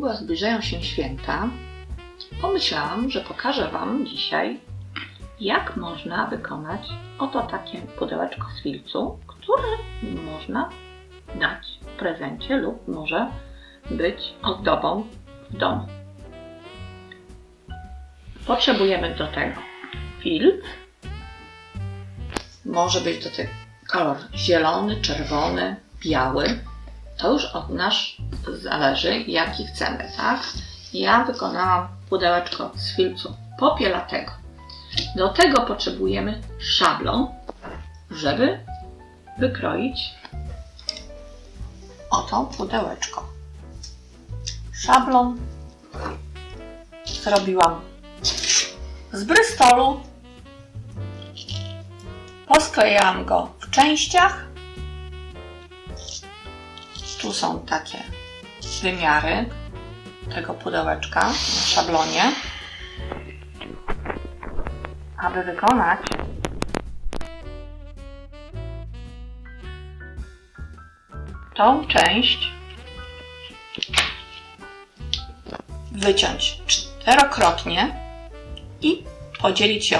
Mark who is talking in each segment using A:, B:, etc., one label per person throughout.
A: Niedługo zbliżają się święta, pomyślałam, że pokażę Wam dzisiaj, jak można wykonać oto takie pudełeczko z filcu, które można dać w prezencie lub może być ozdobą w domu. Potrzebujemy do tego filtr. Może być do tego kolor zielony, czerwony, biały. To już od nas zależy, jaki chcemy, tak? Ja wykonałam pudełeczko z filcu popielatego. Do tego potrzebujemy szablon, żeby wykroić oto pudełeczko. Szablon zrobiłam z Brystolu. Posklejałam go w częściach. Tu są takie wymiary tego pudełeczka na szablonie. Aby wykonać tą część wyciąć czterokrotnie i podzielić ją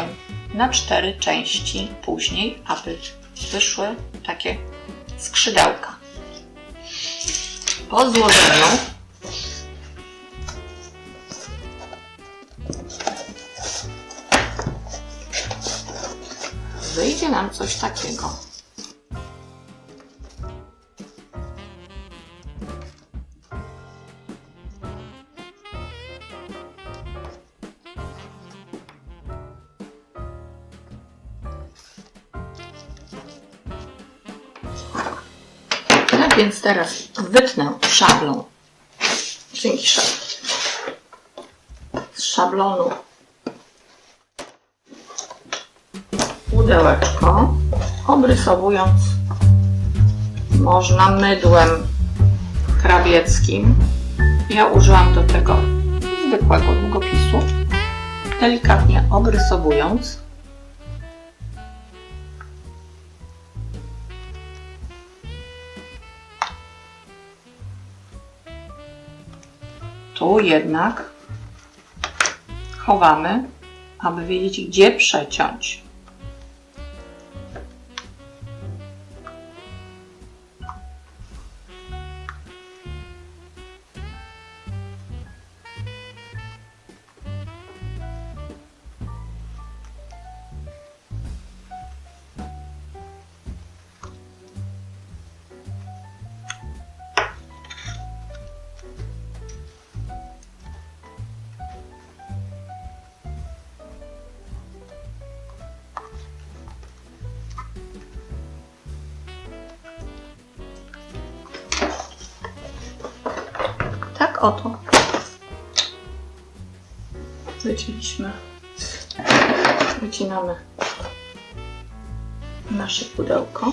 A: na cztery części później, aby wyszły takie skrzydełka. Po złożeniu wyjdzie nam coś takiego. Teraz wytnę szablon. Dzięki szablon. Z szablonu pudełeczko, obrysowując można mydłem krawieckim. Ja użyłam do tego zwykłego długopisu, delikatnie obrysowując. Tu jednak chowamy, aby wiedzieć, gdzie przeciąć. Oto. Wycięliśmy. Wycinamy nasze pudełko.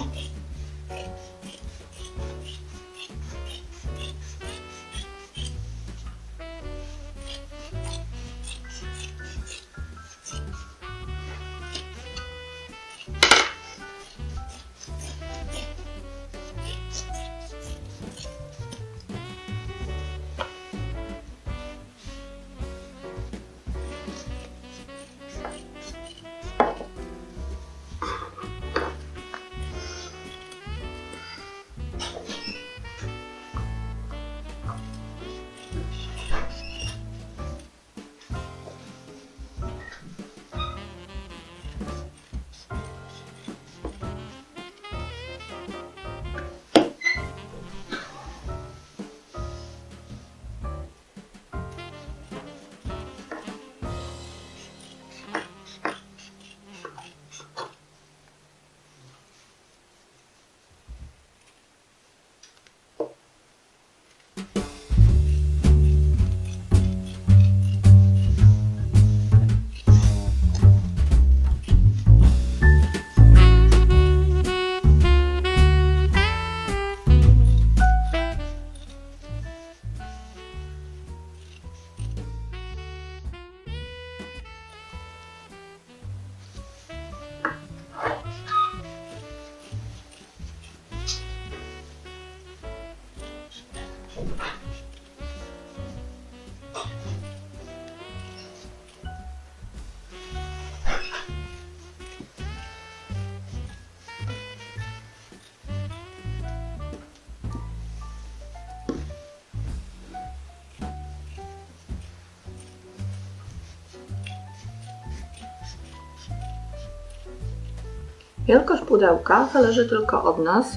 A: Wielkość pudełka zależy tylko od nas,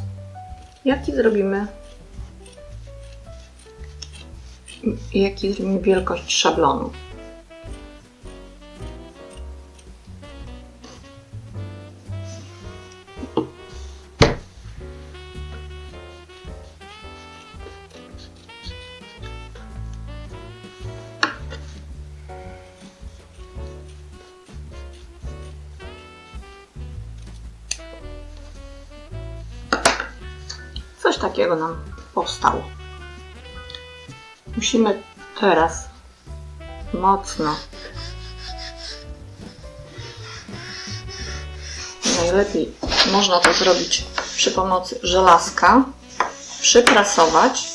A: jaki zrobimy jaki zrobimy wielkość szablonu. Takiego nam powstało. Musimy teraz mocno, najlepiej można to zrobić przy pomocy żelazka, przyprasować,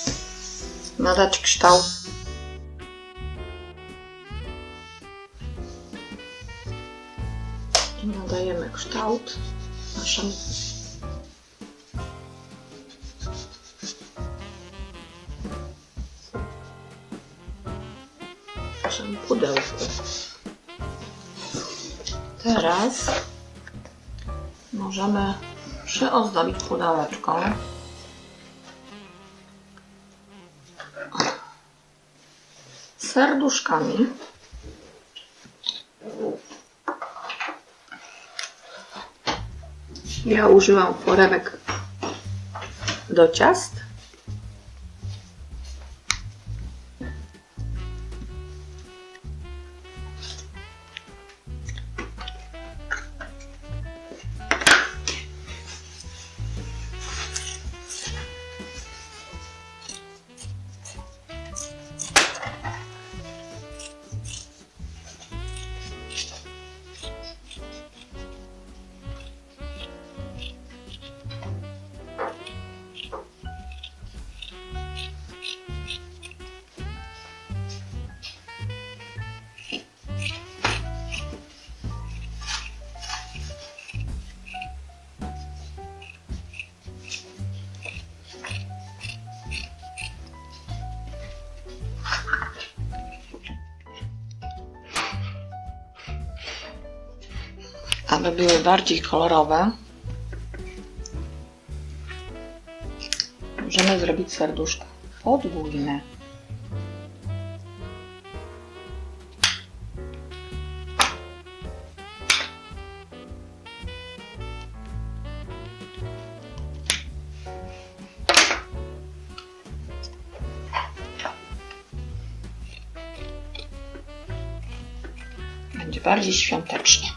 A: nadać kształt. I nadajemy kształt naszym Teraz możemy przyozdobić pudełeczko. Serduszkami. Ja użyłam forewek do ciast. Aby były bardziej kolorowe, możemy zrobić serduszka podwójne. Bardziej świątecznie.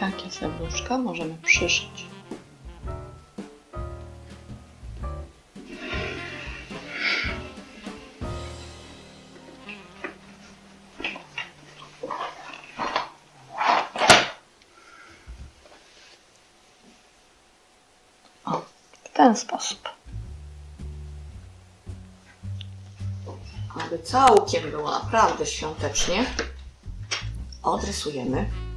A: Takie serduszka możemy przyszyć. O, w ten sposób. Aby całkiem było naprawdę świątecznie, odrysujemy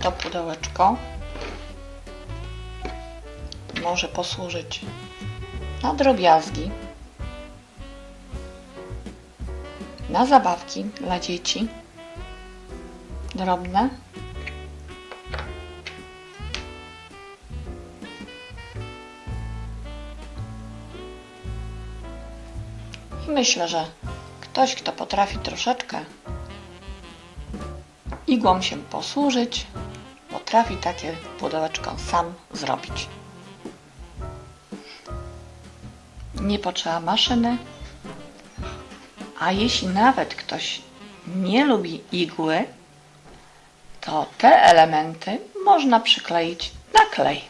A: oto pudełeczko. Może posłużyć na drobiazgi, na zabawki dla dzieci. Drobne. I myślę, że ktoś, kto potrafi troszeczkę igłą się posłużyć, potrafi takie pudełeczko sam zrobić. Nie potrzeba maszyny, a jeśli nawet ktoś nie lubi igły, to te elementy można przykleić na klej.